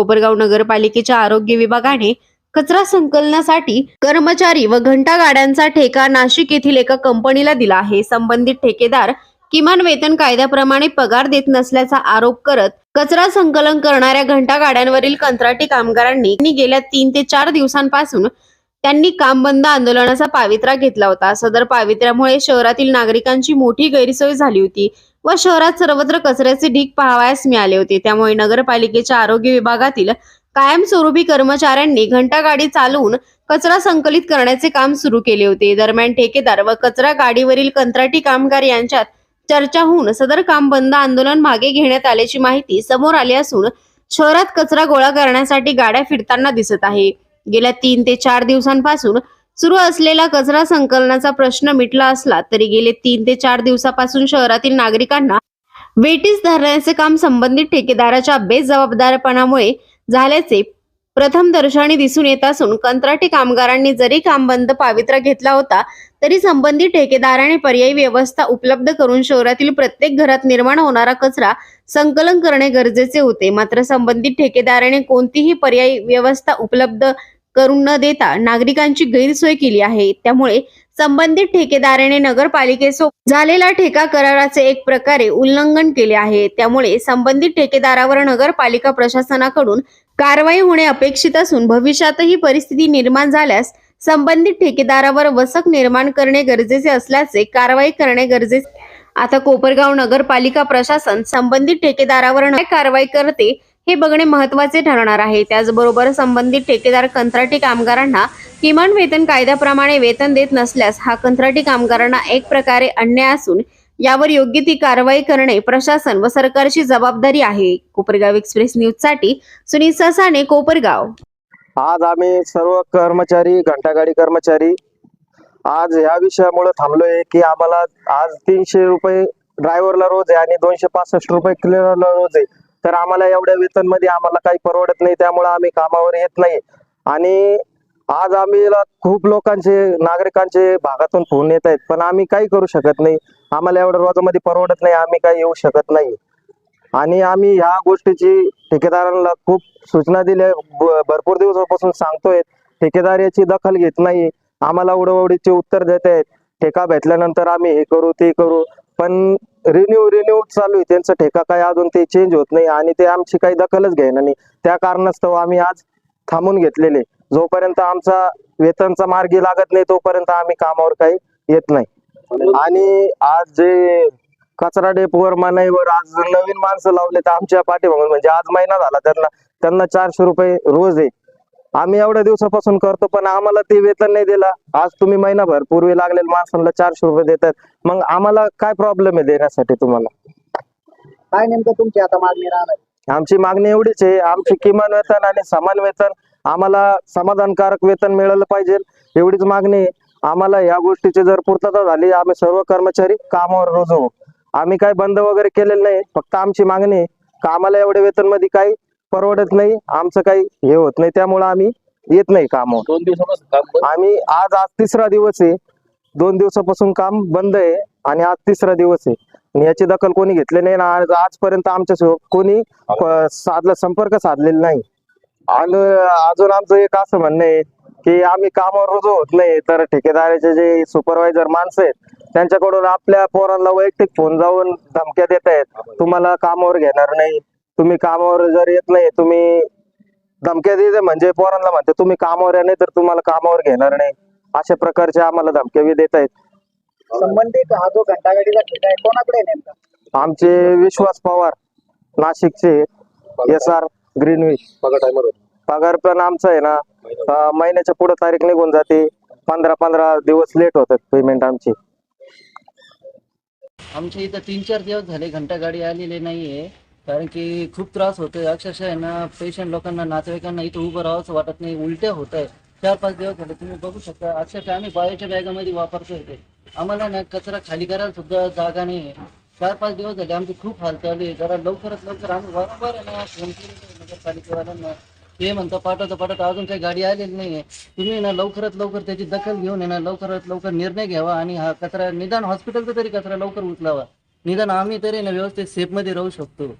कोपरगाव नगरपालिकेच्या आरोग्य विभागाने कचरा संकलनासाठी कर्मचारी व घंटा गाड्यांचा ठेका नाशिक येथील एका कंपनीला दिला आहे. संबंधित ठेकेदार किमान वेतन कायद्याप्रमाणे पगार देत नसल्याचा आरोप करत कचरा संकलन करणाऱ्या घंटा गाड्यांवरील कंत्राटी कामगारांनी गेल्या तीन ते चार दिवसांपासून त्यांनी काम बंद आंदोलनाचा पावित्रा घेतला होता. सदर पावित्र्यामुळे शहरातील नागरिकांची मोठी गैरसोय झाली होती. व शहरात सर्वत्र कचऱ्याचे ढीग पाहावयास मिळाले होते. त्यामुळे नगरपालिकेच्या आरोग्य विभागातील कायमस्वरूपी कर्मचाऱ्यांनी घंटागाडी चालवून कचरा संकलित करण्याचे काम सुरू केले होते. दरम्यान ठेकेदार व कचरा गाडीवरील कंत्राटी कामगार यांच्यात चर्चा होऊन सदर काम बंद आंदोलन मागे घेण्यात आल्याची माहिती समोर आली असून शहरात कचरा गोळा करण्यासाठी गाड्या फिरताना दिसत आहे. गेल्या तीन ते चार दिवसांपासून सुरू असलेला कचरा संकलनाचा प्रश्न मिटला असला तरी गेले तीन ते चार दिवसापासून शहरातील नागरिकांना वेटीस धरण्याचे काम संबंधित ठेकेदाराच्या बेजबाबदारपणामुळे झाल्याचे प्रथम दर्शनी दिसून येत असून कंत्राटी कामगारांनी जरी काम बंद पावित्र्य घेतला होता तरी संबंधित ठेकेदाराने पर्यायी व्यवस्था उपलब्ध करून शहरातील प्रत्येक घरात निर्माण होणारा कचरा संकलन करणे गरजेचे होते. मात्र संबंधित ठेकेदाराने कोणतीही पर्यायी व्यवस्था उपलब्ध करून न देता नागरिकांची गैरसोय केली आहे. त्यामुळे संबंधित ठेकेदाराने नगरपालिकेसोबत झालेला ठेका कराराचे एक प्रकारे उल्लंघन केले आहे. त्यामुळे संबंधित ठेकेदारावर नगरपालिका प्रशासनाकडून कारवाई होणे अपेक्षित असून भविष्यातही परिस्थिती निर्माण झाल्यास संबंधित ठेकेदारावर वसक निर्माण करणे गरजेचे असल्याचे कारवाई करणे गरजेचे आता कोपरगाव नगरपालिका प्रशासन संबंधित ठेकेदारावर कारवाई करते? हे बघणे महत्त्वाचे ठरणार आहे. त्याचबरोबर संबंधित ठेकेदार कंत्राटी कामगारांना किमान वेतन कायद्याप्रमाणे वेतन देत नसल्यास हा कंत्राटी कामगारांना एक प्रकारे अन्याय असून यावर योग्य ती कारवाई करणे प्रशासन व सरकारची जबाबदारी आहे. कोपरगाव एक्सप्रेस न्यूजसाठी सुनील ससाने कोपरगाव. आज आम्ही सर्व कर्मचारी घंटागाडी कर्मचारी आज ह्या विषयामुळे थांबलोय की आम्हाला आज तीनशे रुपये ड्रायव्हरला रोज आहे आणि दोनशे पासष्ट रुपये क्लिअरला रोज आहे. तर आम्हाला एवढ्या वेतनमध्ये आम्हाला काही परवडत नाही त्यामुळे आम्ही कामावर येत नाही. आणि आज आम्ही खूप लोकांचे नागरिकांचे भागातून फोन येत आहेत पण आम्ही काही करू शकत नाही. आम्हाला एवढ्या रोजामध्ये परवडत नाही आम्ही काही येऊ शकत नाही. आणि आम्ही ह्या गोष्टीची ठेकेदारांना खूप सूचना दिल्या भरपूर दिवसापासून सांगतोय ठेकेदार याची दखल घेत नाही. आम्हाला उडवडीचे उत्तर देत आहेत. ठेका भेटल्यानंतर आम्ही हे करू ते करू. पण रिन्यू रिन्यू चालू आहे. त्यांचं ठेका काय अजून ते चेंज होत नाही आणि ते आमची काही दखलच घेणार नाही त्या कारणास्तव आम्ही आज थांबून घेतलेले. जोपर्यंत आमचा वेतनचा मार्गी लागत नाही तोपर्यंत आम्ही कामावर काही येत नाही. आणि आज जे कचरा डेपोवर मनाईवर आज नवीन माणसं लावले तर आमच्या पाठीमागून म्हणजे आज महिना झाला त्यांना त्यांना चारशे रुपये रोज आहे. आम्ही एवढ्या दिवसापासून करतो पण आम्हाला ते वेतन नाही दिला. आज तुम्ही महिनाभर पूर्वी लागलेल्या माणसांना चारशे रुपये देतात. मग आम्हाला काय प्रॉब्लेम आहे देण्यासाठी तुम्हाला? काय नेमकं तुमची आता मागणी राहणार? आमची मागणी एवढीच आहे आमची किमान वेतन आणि समान वेतन आम्हाला समाधानकारक वेतन मिळालं पाहिजे एवढीच मागणी आहे. आम्हाला या गोष्टीची जर पूर्तता झाली आम्ही सर्व कर्मचारी कामावर रोज. होऊ आम्ही काही बंद वगैरे केलेलं नाही फक्त आमची मागणी आहे. का आम्हाला एवढ्या वेतनमध्ये काही परवडत नाही आमचं काही हे होत नाही त्यामुळे आम्ही येत नाही कामावर. दोन दिवसापासून काम बंद. आम्ही आज आज तिसरा दिवस आहे. दोन दिवसापासून काम बंद आहे आणि आज तिसरा दिवस आहे. आणि याची दखल कोणी घेतली नाही ना आज आजपर्यंत आमच्या कोणी प- साधला संपर्क साधलेला नाही. आणि अजून आमचं एक असं म्हणणं आहे की आम्ही कामावर रुजू होत नाही तर ठेकेदाराचे जे सुपरवायझर माणसं आहेत त्यांच्याकडून आपल्या पोरांना वैयक्तिक फोन जाऊन धमक्या देत आहेत तुम्हाला कामावर घेणार नाही. तुम्ही कामावर जर येत नाही तुम्ही धमक्या देते म्हणजे पोरांना म्हणते तुम्ही कामावर या नाही तर तुम्हाला कामावर घेणार नाही. अशा प्रकारचे आम्हाला धमक्या बी देत आहेत संबंधित हा जो घंटागाडीचा ठेका आहे कोणाकडे आहे नेमका? आमचे विश्वास पवार नाशिकचे एस आर ग्रीनविच. पगार पण आमचा आहे ना. अं, महिन्याच्या पुढे तारीख निघून जाते. पंधरा पंधरा दिवस लेट होतात पेमेंट आमची. आमच्या इथं तीन चार दिवस झाले घंटा गाडी आलेली नाहीये. कारण की खूप त्रास होतोय. अक्षरशः आहे ना पेशंट लोकांना नातेवाईकांना इथं उभं राहावंच वाटत नाही. उलट्या होत आहे चार पाच दिवस झाले तुम्ही बघू शकता. अक्षरशः आम्ही बायोच्या बॅगामध्ये वापरतोय ते. आम्हाला ना कचरा खाली करायला सुद्धा जागा नाही आहे चार पाच दिवस झाले आमची खूप हाल चालू आहे. जरा लवकरात लवकर आम्ही वारंवार आहे ना फोन केले नगरपालिकेवाल्यांना ते म्हणतो पाठवतो पाठवतो. अजून काही गाडी आलेली नाहीये. तुम्ही ना लवकरात लवकर त्याची दखल घेऊन आहे ना लवकरात लवकर निर्णय घ्यावा आणि हा कचरा निदान हॉस्पिटलचा तरी कचरा लवकर उचलावा. निदान आम्ही तरी ना व्यवस्थित सेफमध्ये राहू शकतो.